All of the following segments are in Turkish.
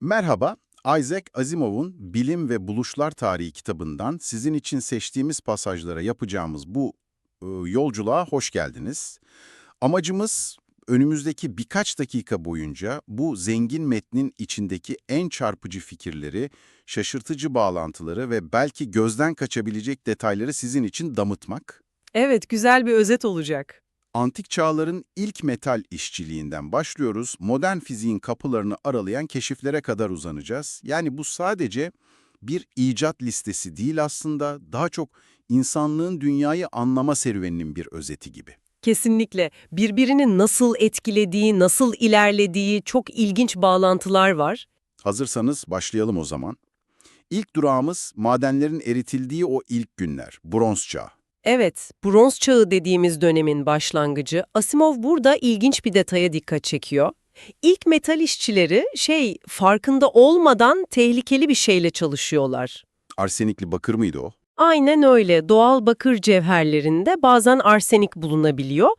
Merhaba, Isaac Asimov'un Bilim ve Buluşlar Tarihi kitabından sizin için seçtiğimiz pasajlara yapacağımız bu e, yolculuğa hoş geldiniz. Amacımız önümüzdeki birkaç dakika boyunca bu zengin metnin içindeki en çarpıcı fikirleri, şaşırtıcı bağlantıları ve belki gözden kaçabilecek detayları sizin için damıtmak. Evet, güzel bir özet olacak. Antik çağların ilk metal işçiliğinden başlıyoruz, modern fiziğin kapılarını aralayan keşiflere kadar uzanacağız. Yani bu sadece bir icat listesi değil aslında, daha çok insanlığın dünyayı anlama serüveninin bir özeti gibi. Kesinlikle. Birbirini nasıl etkilediği, nasıl ilerlediği çok ilginç bağlantılar var. Hazırsanız başlayalım o zaman. İlk durağımız madenlerin eritildiği o ilk günler, bronz çağı. Evet, bronz çağı dediğimiz dönemin başlangıcı. Asimov burada ilginç bir detaya dikkat çekiyor. İlk metal işçileri şey farkında olmadan tehlikeli bir şeyle çalışıyorlar. Arsenikli bakır mıydı o? Aynen öyle. Doğal bakır cevherlerinde bazen arsenik bulunabiliyor.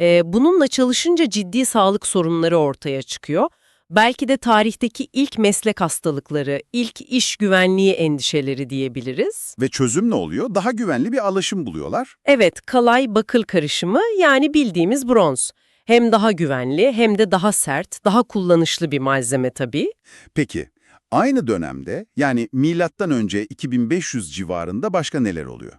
Ee, bununla çalışınca ciddi sağlık sorunları ortaya çıkıyor. Belki de tarihteki ilk meslek hastalıkları, ilk iş güvenliği endişeleri diyebiliriz. Ve çözüm ne oluyor? Daha güvenli bir alaşım buluyorlar. Evet, kalay bakır karışımı yani bildiğimiz bronz. Hem daha güvenli hem de daha sert, daha kullanışlı bir malzeme tabii. Peki, aynı dönemde yani milattan önce 2500 civarında başka neler oluyor?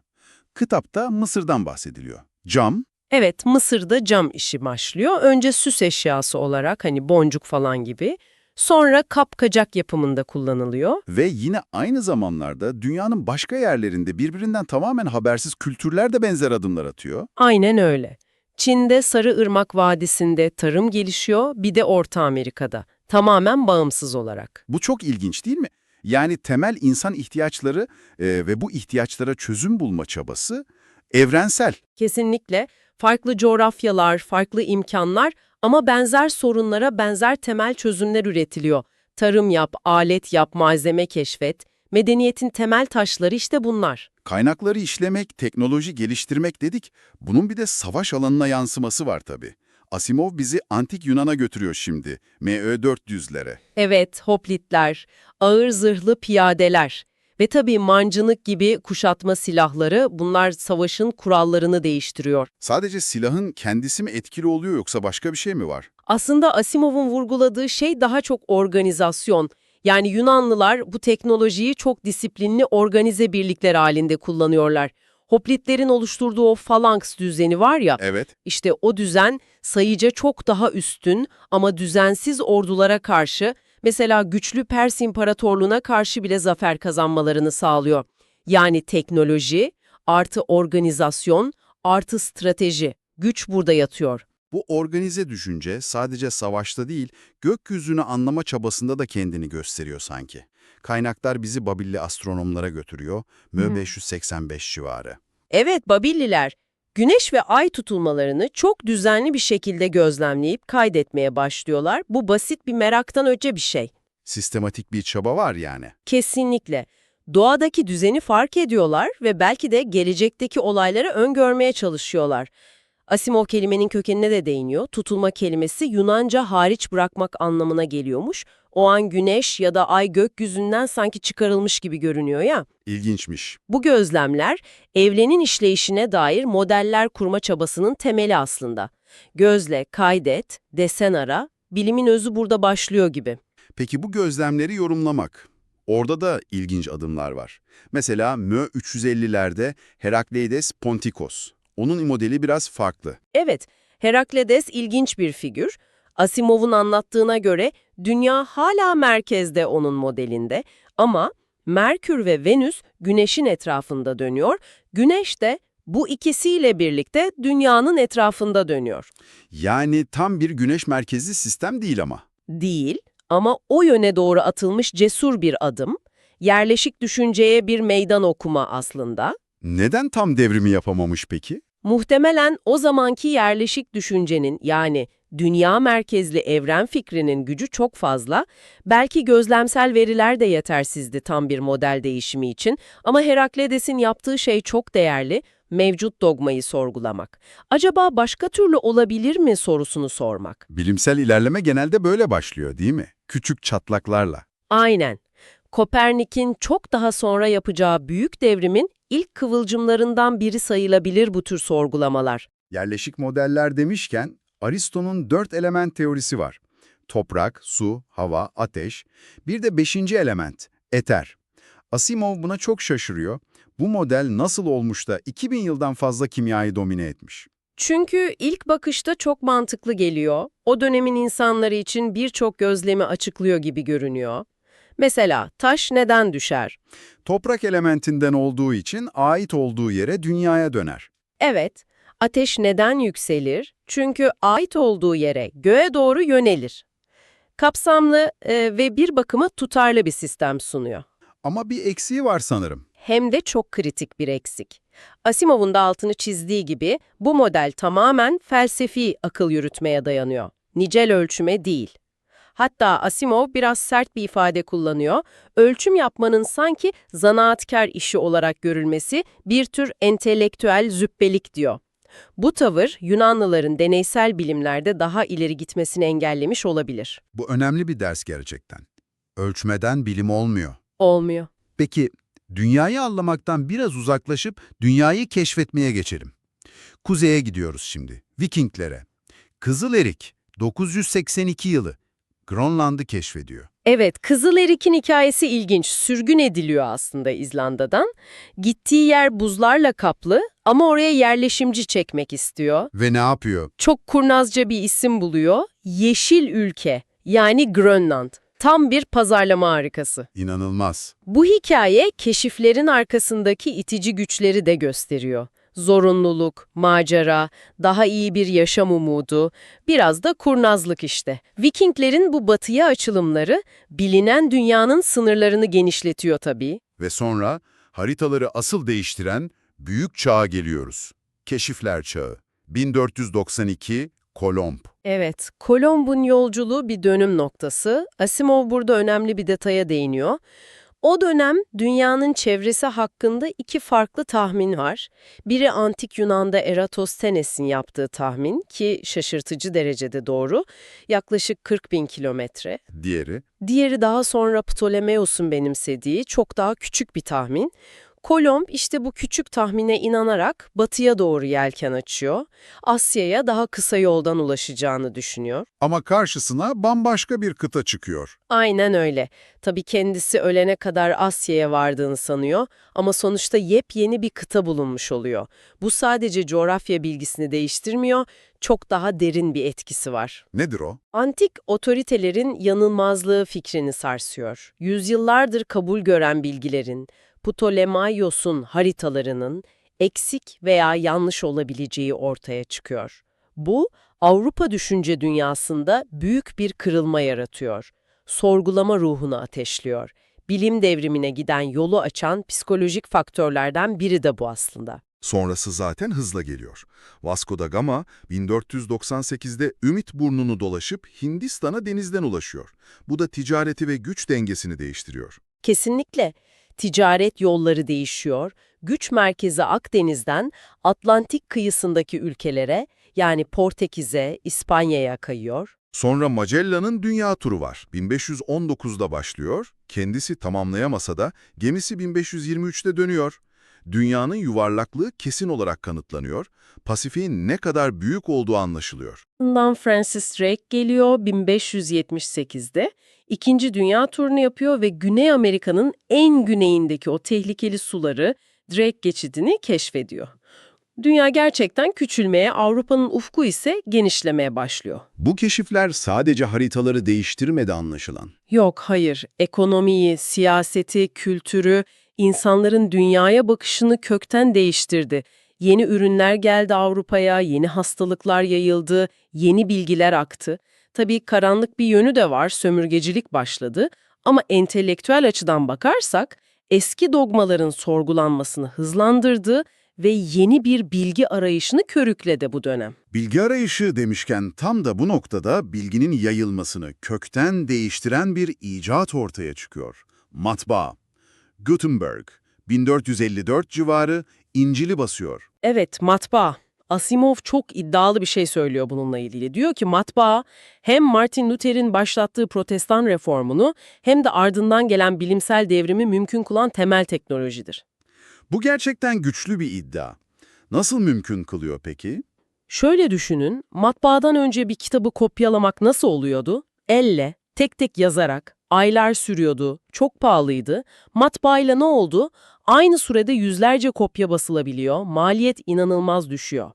Kitapta Mısır'dan bahsediliyor. Cam, Evet, Mısır'da cam işi başlıyor. Önce süs eşyası olarak hani boncuk falan gibi. Sonra kapkacak yapımında kullanılıyor. Ve yine aynı zamanlarda dünyanın başka yerlerinde birbirinden tamamen habersiz kültürler de benzer adımlar atıyor. Aynen öyle. Çin'de Sarıırmak Vadisi'nde tarım gelişiyor, bir de Orta Amerika'da. Tamamen bağımsız olarak. Bu çok ilginç değil mi? Yani temel insan ihtiyaçları e, ve bu ihtiyaçlara çözüm bulma çabası evrensel. Kesinlikle farklı coğrafyalar, farklı imkanlar ama benzer sorunlara benzer temel çözümler üretiliyor. Tarım yap, alet yap, malzeme keşfet. Medeniyetin temel taşları işte bunlar. Kaynakları işlemek, teknoloji geliştirmek dedik. Bunun bir de savaş alanına yansıması var tabii. Asimov bizi antik Yunan'a götürüyor şimdi, MÖ400'lere. Evet, hoplitler, ağır zırhlı piyadeler ve tabii mancınık gibi kuşatma silahları bunlar savaşın kurallarını değiştiriyor. Sadece silahın kendisi mi etkili oluyor yoksa başka bir şey mi var? Aslında Asimov'un vurguladığı şey daha çok organizasyon. Yani Yunanlılar bu teknolojiyi çok disiplinli organize birlikler halinde kullanıyorlar. Hoplitlerin oluşturduğu o falanks düzeni var ya, Evet. işte o düzen sayıca çok daha üstün ama düzensiz ordulara karşı, mesela güçlü Pers İmparatorluğu'na karşı bile zafer kazanmalarını sağlıyor. Yani teknoloji, artı organizasyon, artı strateji. Güç burada yatıyor. Bu organize düşünce sadece savaşta değil, gökyüzünü anlama çabasında da kendini gösteriyor sanki. Kaynaklar bizi Babilli astronomlara götürüyor, MÖ 585 civarı. Evet, Babilliler, güneş ve ay tutulmalarını çok düzenli bir şekilde gözlemleyip kaydetmeye başlıyorlar. Bu basit bir meraktan öte bir şey. Sistematik bir çaba var yani. Kesinlikle. Doğadaki düzeni fark ediyorlar ve belki de gelecekteki olayları öngörmeye çalışıyorlar. Asimov kelimenin kökenine de değiniyor. Tutulma kelimesi Yunanca hariç bırakmak anlamına geliyormuş. O an güneş ya da ay gökyüzünden sanki çıkarılmış gibi görünüyor ya. İlginçmiş. Bu gözlemler evrenin işleyişine dair modeller kurma çabasının temeli aslında. Gözle kaydet, desen ara, bilimin özü burada başlıyor gibi. Peki bu gözlemleri yorumlamak. Orada da ilginç adımlar var. Mesela MÖ 350'lerde Herakleides Pontikos. Onun modeli biraz farklı. Evet, Herakleides ilginç bir figür. Asimov'un anlattığına göre dünya hala merkezde onun modelinde ama Merkür ve Venüs güneşin etrafında dönüyor. Güneş de bu ikisiyle birlikte dünyanın etrafında dönüyor. Yani tam bir güneş merkezli sistem değil ama. Değil ama o yöne doğru atılmış cesur bir adım, yerleşik düşünceye bir meydan okuma aslında. Neden tam devrimi yapamamış peki? Muhtemelen o zamanki yerleşik düşüncenin yani dünya merkezli evren fikrinin gücü çok fazla, belki gözlemsel veriler de yetersizdi tam bir model değişimi için ama Herakleides'in yaptığı şey çok değerli, mevcut dogmayı sorgulamak. Acaba başka türlü olabilir mi sorusunu sormak. Bilimsel ilerleme genelde böyle başlıyor değil mi? Küçük çatlaklarla. Aynen. Kopernik'in çok daha sonra yapacağı büyük devrimin ilk kıvılcımlarından biri sayılabilir bu tür sorgulamalar. Yerleşik modeller demişken Aristo'nun dört element teorisi var. Toprak, su, hava, ateş. Bir de beşinci element, eter. Asimov buna çok şaşırıyor. Bu model nasıl olmuş da 2000 yıldan fazla kimyayı domine etmiş? Çünkü ilk bakışta çok mantıklı geliyor. O dönemin insanları için birçok gözlemi açıklıyor gibi görünüyor. Mesela taş neden düşer? Toprak elementinden olduğu için ait olduğu yere dünyaya döner. Evet, ateş neden yükselir? Çünkü ait olduğu yere, göğe doğru yönelir. Kapsamlı e, ve bir bakıma tutarlı bir sistem sunuyor. Ama bir eksiği var sanırım. Hem de çok kritik bir eksik. Asimov'un da altını çizdiği gibi bu model tamamen felsefi akıl yürütmeye dayanıyor. Nicel ölçüme değil. Hatta Asimov biraz sert bir ifade kullanıyor. Ölçüm yapmanın sanki zanaatkar işi olarak görülmesi bir tür entelektüel züppelik diyor. Bu tavır Yunanlıların deneysel bilimlerde daha ileri gitmesini engellemiş olabilir. Bu önemli bir ders gerçekten. Ölçmeden bilim olmuyor. Olmuyor. Peki, dünyayı anlamaktan biraz uzaklaşıp dünyayı keşfetmeye geçelim. Kuzeye gidiyoruz şimdi, Vikinglere. Kızıl Erik, 982 yılı, Grönland'ı keşfediyor. Evet, Kızıl Erik'in hikayesi ilginç. Sürgün ediliyor aslında İzlanda'dan. Gittiği yer buzlarla kaplı ama oraya yerleşimci çekmek istiyor. Ve ne yapıyor? Çok kurnazca bir isim buluyor. Yeşil Ülke, yani Grönland. Tam bir pazarlama harikası. İnanılmaz. Bu hikaye keşiflerin arkasındaki itici güçleri de gösteriyor. Zorunluluk, macera, daha iyi bir yaşam umudu, biraz da kurnazlık işte. Vikinglerin bu batıya açılımları bilinen dünyanın sınırlarını genişletiyor tabii. Ve sonra haritaları asıl değiştiren büyük çağa geliyoruz. Keşifler çağı. 1492 Kolomb. Evet, Kolomb'un yolculuğu bir dönüm noktası. Asimov burada önemli bir detaya değiniyor. O dönem dünyanın çevresi hakkında iki farklı tahmin var. Biri antik Yunan'da Eratosthenes'in yaptığı tahmin ki şaşırtıcı derecede doğru, yaklaşık 40 bin kilometre. Diğeri Diğeri daha sonra Ptolemeus'un benimsediği çok daha küçük bir tahmin. Kolomb işte bu küçük tahmine inanarak batıya doğru yelken açıyor. Asya'ya daha kısa yoldan ulaşacağını düşünüyor. ama karşısına bambaşka bir kıta çıkıyor. Aynen öyle. Tabii kendisi ölene kadar Asya'ya vardığını sanıyor ama sonuçta yepyeni bir kıta bulunmuş oluyor. Bu sadece coğrafya bilgisini değiştirmiyor, çok daha derin bir etkisi var. Nedir o? Antik otoritelerin yanılmazlığı fikrini sarsıyor. Yüzyıllardır kabul gören bilgilerin, Ptolemaios'un haritalarının eksik veya yanlış olabileceği ortaya çıkıyor. Bu, Avrupa düşünce dünyasında büyük bir kırılma yaratıyor. Sorgulama ruhunu ateşliyor. Bilim devrimine giden yolu açan psikolojik faktörlerden biri de bu aslında. Sonrası zaten hızla geliyor. Vasco da Gama 1498'de Ümit burnunu dolaşıp Hindistan'a denizden ulaşıyor. Bu da ticareti ve güç dengesini değiştiriyor. Kesinlikle. Ticaret yolları değişiyor, güç merkezi Akdeniz'den Atlantik kıyısındaki ülkelere yani Portekiz'e, İspanya'ya kayıyor. Sonra Magellan'ın dünya turu var. 1519'da başlıyor. Kendisi tamamlayamasa da gemisi 1523'te dönüyor. Dünyanın yuvarlaklığı kesin olarak kanıtlanıyor. Pasifik'in ne kadar büyük olduğu anlaşılıyor. Ardından Francis Drake geliyor 1578'de. İkinci Dünya turunu yapıyor ve Güney Amerika'nın en güneyindeki o tehlikeli suları Drake geçidini keşfediyor. Dünya gerçekten küçülmeye, Avrupa'nın ufku ise genişlemeye başlıyor. Bu keşifler sadece haritaları değiştirmedi anlaşılan. Yok, hayır. Ekonomiyi, siyaseti, kültürü, insanların dünyaya bakışını kökten değiştirdi. Yeni ürünler geldi Avrupa'ya, yeni hastalıklar yayıldı, yeni bilgiler aktı. Tabii karanlık bir yönü de var, sömürgecilik başladı. Ama entelektüel açıdan bakarsak, eski dogmaların sorgulanmasını hızlandırdı ve yeni bir bilgi arayışını körükledi bu dönem. Bilgi arayışı demişken tam da bu noktada bilginin yayılmasını kökten değiştiren bir icat ortaya çıkıyor. Matbaa. Gutenberg, 1454 civarı İncil'i basıyor. Evet, matbaa. Asimov çok iddialı bir şey söylüyor bununla ilgili. Diyor ki matbaa hem Martin Luther'in başlattığı protestan reformunu hem de ardından gelen bilimsel devrimi mümkün kılan temel teknolojidir. Bu gerçekten güçlü bir iddia. Nasıl mümkün kılıyor peki? Şöyle düşünün, matbaadan önce bir kitabı kopyalamak nasıl oluyordu? Elle, tek tek yazarak, aylar sürüyordu, çok pahalıydı. Matbaayla ne oldu? Aynı sürede yüzlerce kopya basılabiliyor, maliyet inanılmaz düşüyor.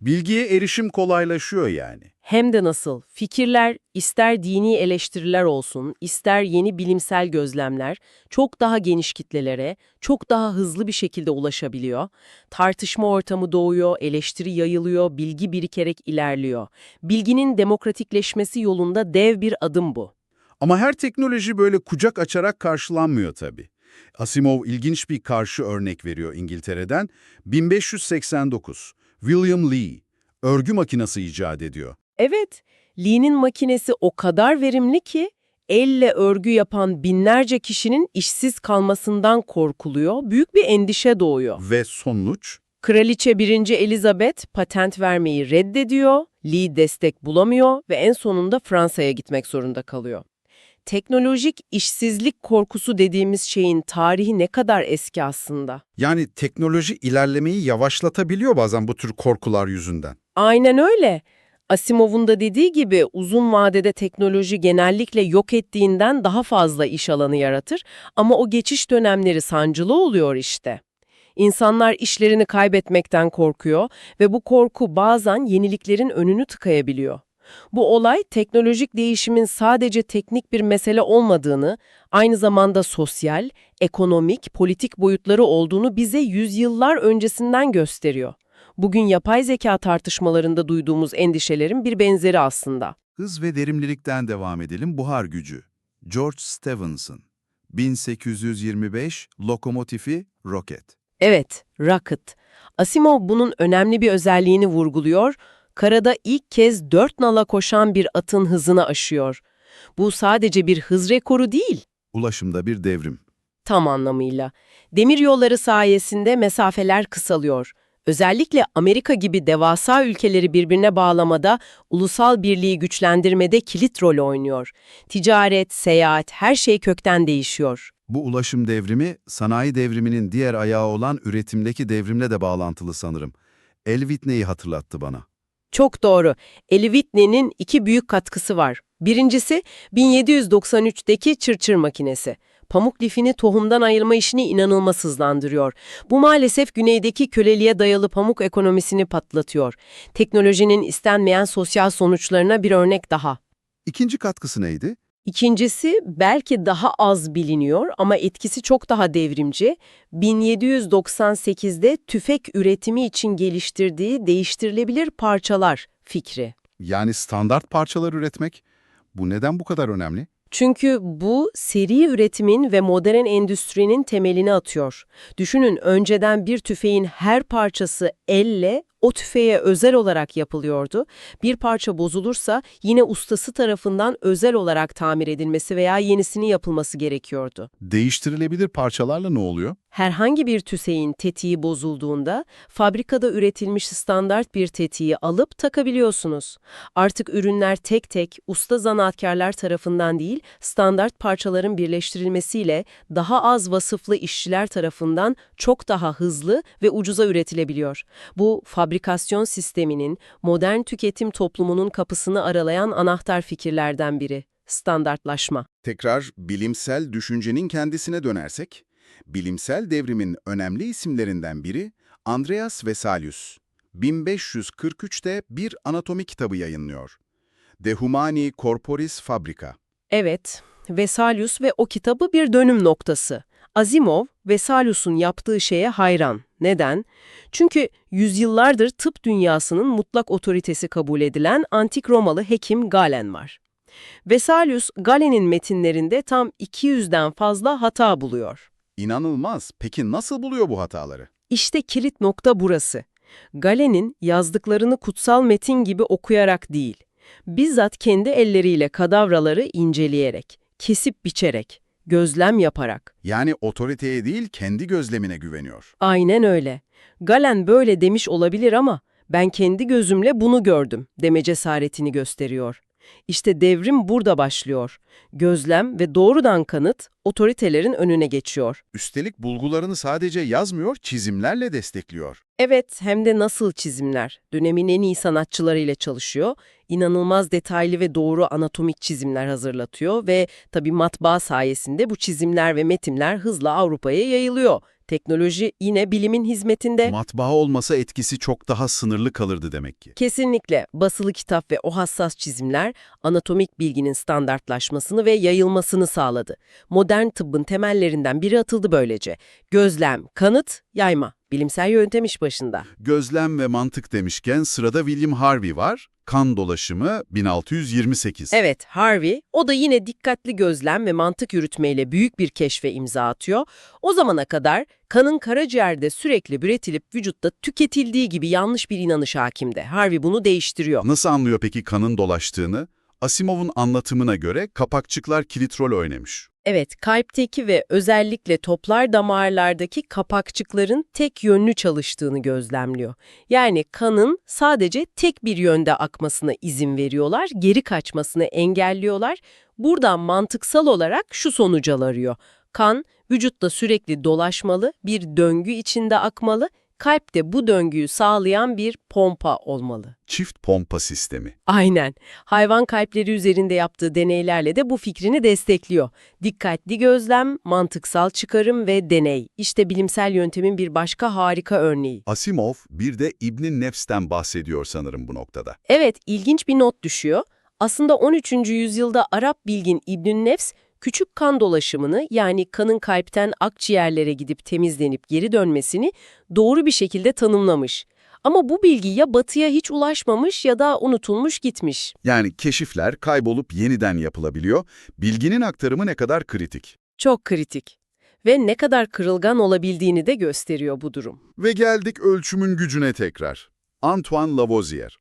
Bilgiye erişim kolaylaşıyor yani. Hem de nasıl? Fikirler, ister dini eleştiriler olsun, ister yeni bilimsel gözlemler, çok daha geniş kitlelere, çok daha hızlı bir şekilde ulaşabiliyor. Tartışma ortamı doğuyor, eleştiri yayılıyor, bilgi birikerek ilerliyor. Bilginin demokratikleşmesi yolunda dev bir adım bu. Ama her teknoloji böyle kucak açarak karşılanmıyor tabii. Asimov ilginç bir karşı örnek veriyor İngiltere'den. 1589, William Lee, örgü makinesi icat ediyor. Evet, Lee'nin makinesi o kadar verimli ki, elle örgü yapan binlerce kişinin işsiz kalmasından korkuluyor, büyük bir endişe doğuyor. Ve sonuç? Kraliçe 1. Elizabeth patent vermeyi reddediyor, Lee destek bulamıyor ve en sonunda Fransa'ya gitmek zorunda kalıyor. Teknolojik işsizlik korkusu dediğimiz şeyin tarihi ne kadar eski aslında. Yani teknoloji ilerlemeyi yavaşlatabiliyor bazen bu tür korkular yüzünden. Aynen öyle. Asimov'un da dediği gibi uzun vadede teknoloji genellikle yok ettiğinden daha fazla iş alanı yaratır ama o geçiş dönemleri sancılı oluyor işte. İnsanlar işlerini kaybetmekten korkuyor ve bu korku bazen yeniliklerin önünü tıkayabiliyor. Bu olay teknolojik değişimin sadece teknik bir mesele olmadığını, aynı zamanda sosyal, ekonomik, politik boyutları olduğunu bize yüzyıllar öncesinden gösteriyor. Bugün yapay zeka tartışmalarında duyduğumuz endişelerin bir benzeri aslında. Hız ve verimlilikten devam edelim. Buhar gücü. George Stephenson. 1825 lokomotifi roket. Evet, rocket. Asimov bunun önemli bir özelliğini vurguluyor. Karada ilk kez dört nala koşan bir atın hızını aşıyor. Bu sadece bir hız rekoru değil, Ulaşımda bir devrim. tam anlamıyla. Demir yolları sayesinde mesafeler kısalıyor. Özellikle Amerika gibi devasa ülkeleri birbirine bağlamada, ulusal birliği güçlendirmede kilit rol oynuyor. Ticaret, seyahat, her şey kökten değişiyor. Bu ulaşım devrimi, sanayi devriminin diğer ayağı olan üretimdeki devrimle de bağlantılı sanırım. El Whitney'i hatırlattı bana. Çok doğru. Eli Whitney'nin iki büyük katkısı var. Birincisi 1793'teki çırçır makinesi. Pamuk lifini tohumdan ayırma işini inanılmaz hızlandırıyor. Bu maalesef güneydeki köleliğe dayalı pamuk ekonomisini patlatıyor. Teknolojinin istenmeyen sosyal sonuçlarına bir örnek daha. İkinci katkısı neydi? İkincisi belki daha az biliniyor ama etkisi çok daha devrimci. 1798'de tüfek üretimi için geliştirdiği değiştirilebilir parçalar fikri. Yani standart parçalar üretmek. Bu neden bu kadar önemli? Çünkü bu seri üretimin ve modern endüstrinin temelini atıyor. Düşünün önceden bir tüfeğin her parçası elle o tüfeğe özel olarak yapılıyordu. Bir parça bozulursa yine ustası tarafından özel olarak tamir edilmesi veya yenisini yapılması gerekiyordu. Değiştirilebilir parçalarla ne oluyor? Herhangi bir tüfeğin tetiği bozulduğunda fabrikada üretilmiş standart bir tetiği alıp takabiliyorsunuz. Artık ürünler tek tek usta zanaatkarlar tarafından değil standart parçaların birleştirilmesiyle daha az vasıflı işçiler tarafından çok daha hızlı ve ucuza üretilebiliyor. Bu fabrikasyon sisteminin modern tüketim toplumunun kapısını aralayan anahtar fikirlerden biri. Standartlaşma. Tekrar bilimsel düşüncenin kendisine dönersek, bilimsel devrimin önemli isimlerinden biri Andreas Vesalius. 1543'te bir anatomi kitabı yayınlıyor. De Humani Corporis Fabrica. Evet, Vesalius ve o kitabı bir dönüm noktası. Asimov, Vesalius'un yaptığı şeye hayran. Neden? Çünkü yüzyıllardır tıp dünyasının mutlak otoritesi kabul edilen antik Romalı hekim Galen var. Vesalius, Galen'in metinlerinde tam 200'den fazla hata buluyor. İnanılmaz. Peki nasıl buluyor bu hataları? İşte kilit nokta burası. Galen'in yazdıklarını kutsal metin gibi okuyarak değil, bizzat kendi elleriyle kadavraları inceleyerek, kesip biçerek, gözlem yaparak. Yani otoriteye değil kendi gözlemine güveniyor. Aynen öyle. Galen böyle demiş olabilir ama Ben kendi gözümle bunu gördüm deme cesaretini gösteriyor. İşte devrim burada başlıyor. Gözlem ve doğrudan kanıt otoritelerin önüne geçiyor. Üstelik bulgularını sadece yazmıyor, çizimlerle destekliyor. Evet, hem de nasıl çizimler. Dönemin en iyi sanatçılarıyla çalışıyor. İnanılmaz detaylı ve doğru anatomik çizimler hazırlatıyor ve tabii matbaa sayesinde bu çizimler ve metinler hızla Avrupa'ya yayılıyor. Teknoloji yine bilimin hizmetinde. Matbaa olmasa etkisi çok daha sınırlı kalırdı demek ki. Kesinlikle basılı kitap ve o hassas çizimler anatomik bilginin standartlaşmasını ve yayılmasını sağladı. Modern tıbbın temellerinden biri atıldı böylece. Gözlem, kanıt, yayma. Bilimsel yöntem iş başında. Gözlem ve mantık demişken sırada William Harvey var. Kan dolaşımı 1628. Evet, Harvey, o da yine dikkatli gözlem ve mantık yürütmeyle büyük bir keşfe imza atıyor. O zamana kadar kanın karaciğerde sürekli üretilip vücutta tüketildiği gibi yanlış bir inanış hakimdi. Harvey bunu değiştiriyor. Nasıl anlıyor peki kanın dolaştığını? Asimov'un anlatımına göre kapakçıklar kilit rol oynamış. Evet, kalpteki ve özellikle toplar damarlardaki kapakçıkların tek yönlü çalıştığını gözlemliyor. Yani kanın sadece tek bir yönde akmasına izin veriyorlar, geri kaçmasını engelliyorlar. Buradan mantıksal olarak şu sonuca varıyor. Kan vücutta sürekli dolaşmalı, bir döngü içinde akmalı, kalp de bu döngüyü sağlayan bir pompa olmalı. Çift pompa sistemi. Aynen. Hayvan kalpleri üzerinde yaptığı deneylerle de bu fikrini destekliyor. Dikkatli gözlem, mantıksal çıkarım ve deney. İşte bilimsel yöntemin bir başka harika örneği. Asimov bir de İbn Nefs'ten bahsediyor sanırım bu noktada. Evet, ilginç bir not düşüyor. Aslında 13. yüzyılda Arap bilgin İbn Nefs, küçük kan dolaşımını yani kanın kalpten akciğerlere gidip temizlenip geri dönmesini doğru bir şekilde tanımlamış. Ama bu bilgi ya batıya hiç ulaşmamış ya da unutulmuş gitmiş. Yani keşifler kaybolup yeniden yapılabiliyor. Bilginin aktarımı ne kadar kritik. Çok kritik. Ve ne kadar kırılgan olabildiğini de gösteriyor bu durum. Ve geldik ölçümün gücüne tekrar. Antoine Lavoisier.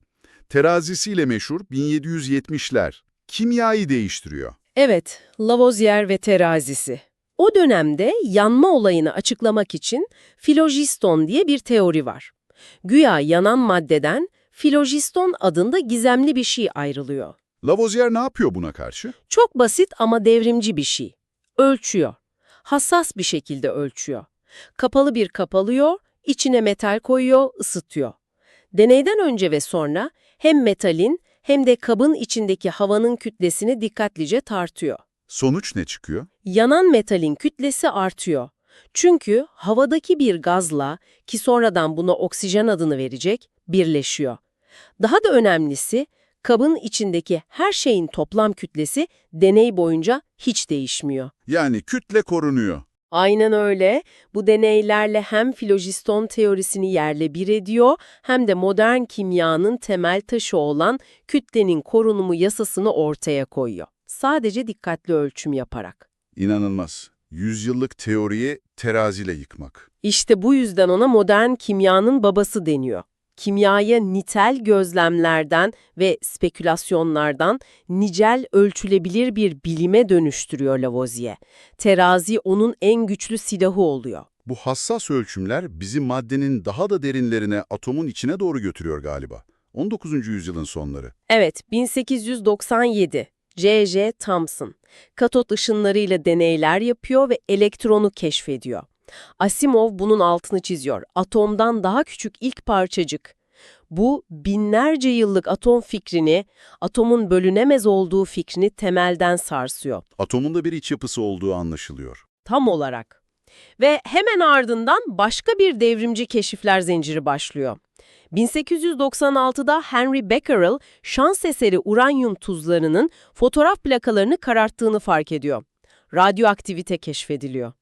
Terazisiyle meşhur 1770'ler. Kimyayı değiştiriyor. Evet, Lavoisier ve terazisi. O dönemde yanma olayını açıklamak için filogiston diye bir teori var. Güya yanan maddeden filogiston adında gizemli bir şey ayrılıyor. Lavoisier ne yapıyor buna karşı? Çok basit ama devrimci bir şey. Ölçüyor. Hassas bir şekilde ölçüyor. Kapalı bir kapalıyor, içine metal koyuyor, ısıtıyor. Deneyden önce ve sonra hem metalin hem de kabın içindeki havanın kütlesini dikkatlice tartıyor. Sonuç ne çıkıyor? Yanan metalin kütlesi artıyor. Çünkü havadaki bir gazla, ki sonradan buna oksijen adını verecek, birleşiyor. Daha da önemlisi, kabın içindeki her şeyin toplam kütlesi deney boyunca hiç değişmiyor. Yani kütle korunuyor. Aynen öyle. Bu deneylerle hem filojiston teorisini yerle bir ediyor hem de modern kimyanın temel taşı olan kütlenin korunumu yasasını ortaya koyuyor. Sadece dikkatli ölçüm yaparak. İnanılmaz. Yüzyıllık teoriyi teraziyle yıkmak. İşte bu yüzden ona modern kimyanın babası deniyor. Kimyayı nitel gözlemlerden ve spekülasyonlardan nicel ölçülebilir bir bilime dönüştürüyor Lavoisier. Terazi onun en güçlü silahı oluyor. Bu hassas ölçümler bizi maddenin daha da derinlerine, atomun içine doğru götürüyor galiba. 19. yüzyılın sonları. Evet, 1897. J.J. Thomson. Katot ışınlarıyla deneyler yapıyor ve elektronu keşfediyor. Asimov bunun altını çiziyor. Atomdan daha küçük ilk parçacık. Bu binlerce yıllık atom fikrini, atomun bölünemez olduğu fikrini temelden sarsıyor. Atomun da bir iç yapısı olduğu anlaşılıyor. Tam olarak. Ve hemen ardından başka bir devrimci keşifler zinciri başlıyor. 1896'da Henry Becquerel şans eseri uranyum tuzlarının fotoğraf plakalarını kararttığını fark ediyor. Radyoaktivite keşfediliyor.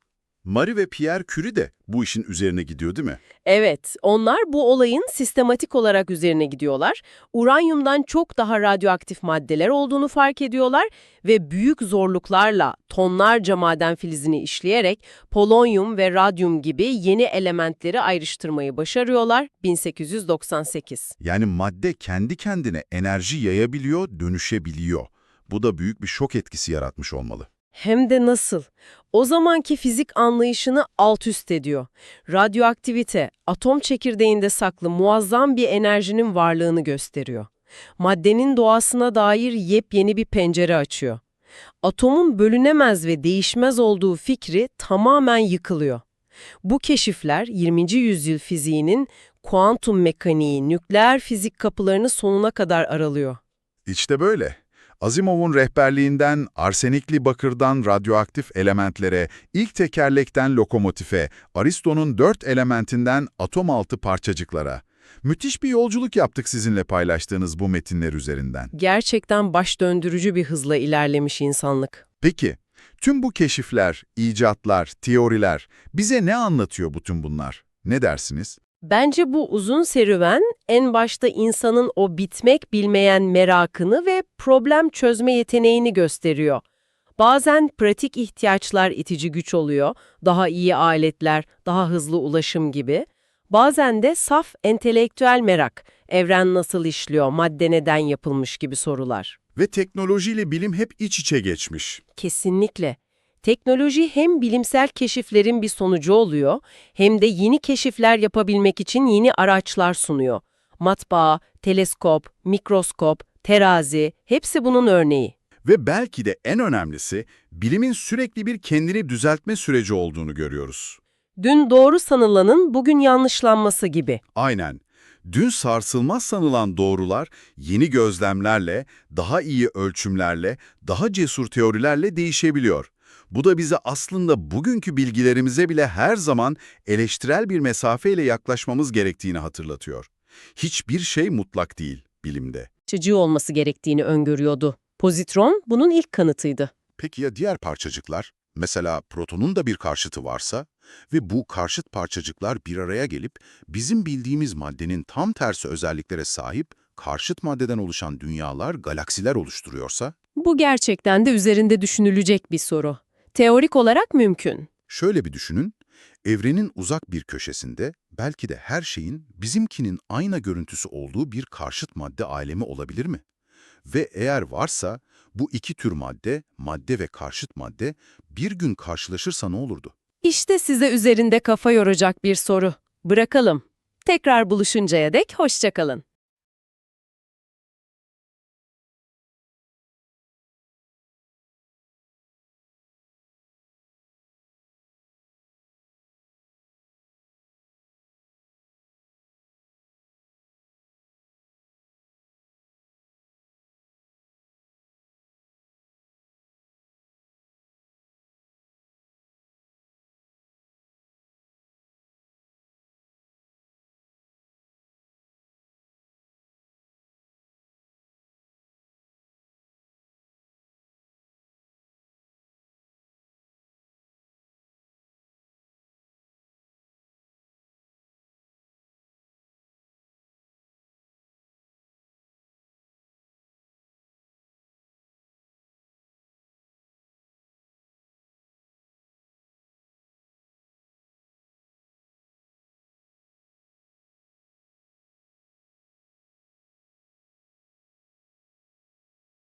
Marie ve Pierre Curie de bu işin üzerine gidiyor değil mi? Evet, onlar bu olayın sistematik olarak üzerine gidiyorlar. Uranyumdan çok daha radyoaktif maddeler olduğunu fark ediyorlar ve büyük zorluklarla tonlarca maden filizini işleyerek polonyum ve radyum gibi yeni elementleri ayrıştırmayı başarıyorlar 1898. Yani madde kendi kendine enerji yayabiliyor, dönüşebiliyor. Bu da büyük bir şok etkisi yaratmış olmalı. Hem de nasıl? O zamanki fizik anlayışını alt üst ediyor. Radyoaktivite, atom çekirdeğinde saklı muazzam bir enerjinin varlığını gösteriyor. Maddenin doğasına dair yepyeni bir pencere açıyor. Atomun bölünemez ve değişmez olduğu fikri tamamen yıkılıyor. Bu keşifler 20. yüzyıl fiziğinin kuantum mekaniği, nükleer fizik kapılarını sonuna kadar aralıyor. İşte böyle. Asimov'un rehberliğinden arsenikli bakırdan radyoaktif elementlere, ilk tekerlekten lokomotife, Aristo'nun dört elementinden atom altı parçacıklara. Müthiş bir yolculuk yaptık sizinle paylaştığınız bu metinler üzerinden. Gerçekten baş döndürücü bir hızla ilerlemiş insanlık. Peki, tüm bu keşifler, icatlar, teoriler bize ne anlatıyor bütün bunlar? Ne dersiniz? Bence bu uzun serüven en başta insanın o bitmek bilmeyen merakını ve problem çözme yeteneğini gösteriyor. Bazen pratik ihtiyaçlar itici güç oluyor, daha iyi aletler, daha hızlı ulaşım gibi. Bazen de saf entelektüel merak, evren nasıl işliyor, madde neden yapılmış gibi sorular. Ve teknolojiyle bilim hep iç içe geçmiş. Kesinlikle. Teknoloji hem bilimsel keşiflerin bir sonucu oluyor, hem de yeni keşifler yapabilmek için yeni araçlar sunuyor. Matbaa, teleskop, mikroskop, terazi, hepsi bunun örneği. Ve belki de en önemlisi, bilimin sürekli bir kendini düzeltme süreci olduğunu görüyoruz. Dün doğru sanılanın bugün yanlışlanması gibi. Aynen. Dün sarsılmaz sanılan doğrular yeni gözlemlerle, daha iyi ölçümlerle, daha cesur teorilerle değişebiliyor. Bu da bize aslında bugünkü bilgilerimize bile her zaman eleştirel bir mesafeyle yaklaşmamız gerektiğini hatırlatıyor. Hiçbir şey mutlak değil bilimde. Çıcı olması gerektiğini öngörüyordu. Pozitron bunun ilk kanıtıydı. Peki ya diğer parçacıklar? Mesela protonun da bir karşıtı varsa ve bu karşıt parçacıklar bir araya gelip bizim bildiğimiz maddenin tam tersi özelliklere sahip karşıt maddeden oluşan dünyalar, galaksiler oluşturuyorsa? Bu gerçekten de üzerinde düşünülecek bir soru. Teorik olarak mümkün. Şöyle bir düşünün, evrenin uzak bir köşesinde belki de her şeyin bizimkinin ayna görüntüsü olduğu bir karşıt madde alemi olabilir mi? Ve eğer varsa bu iki tür madde, madde ve karşıt madde bir gün karşılaşırsa ne olurdu? İşte size üzerinde kafa yoracak bir soru. Bırakalım. Tekrar buluşuncaya dek hoşçakalın.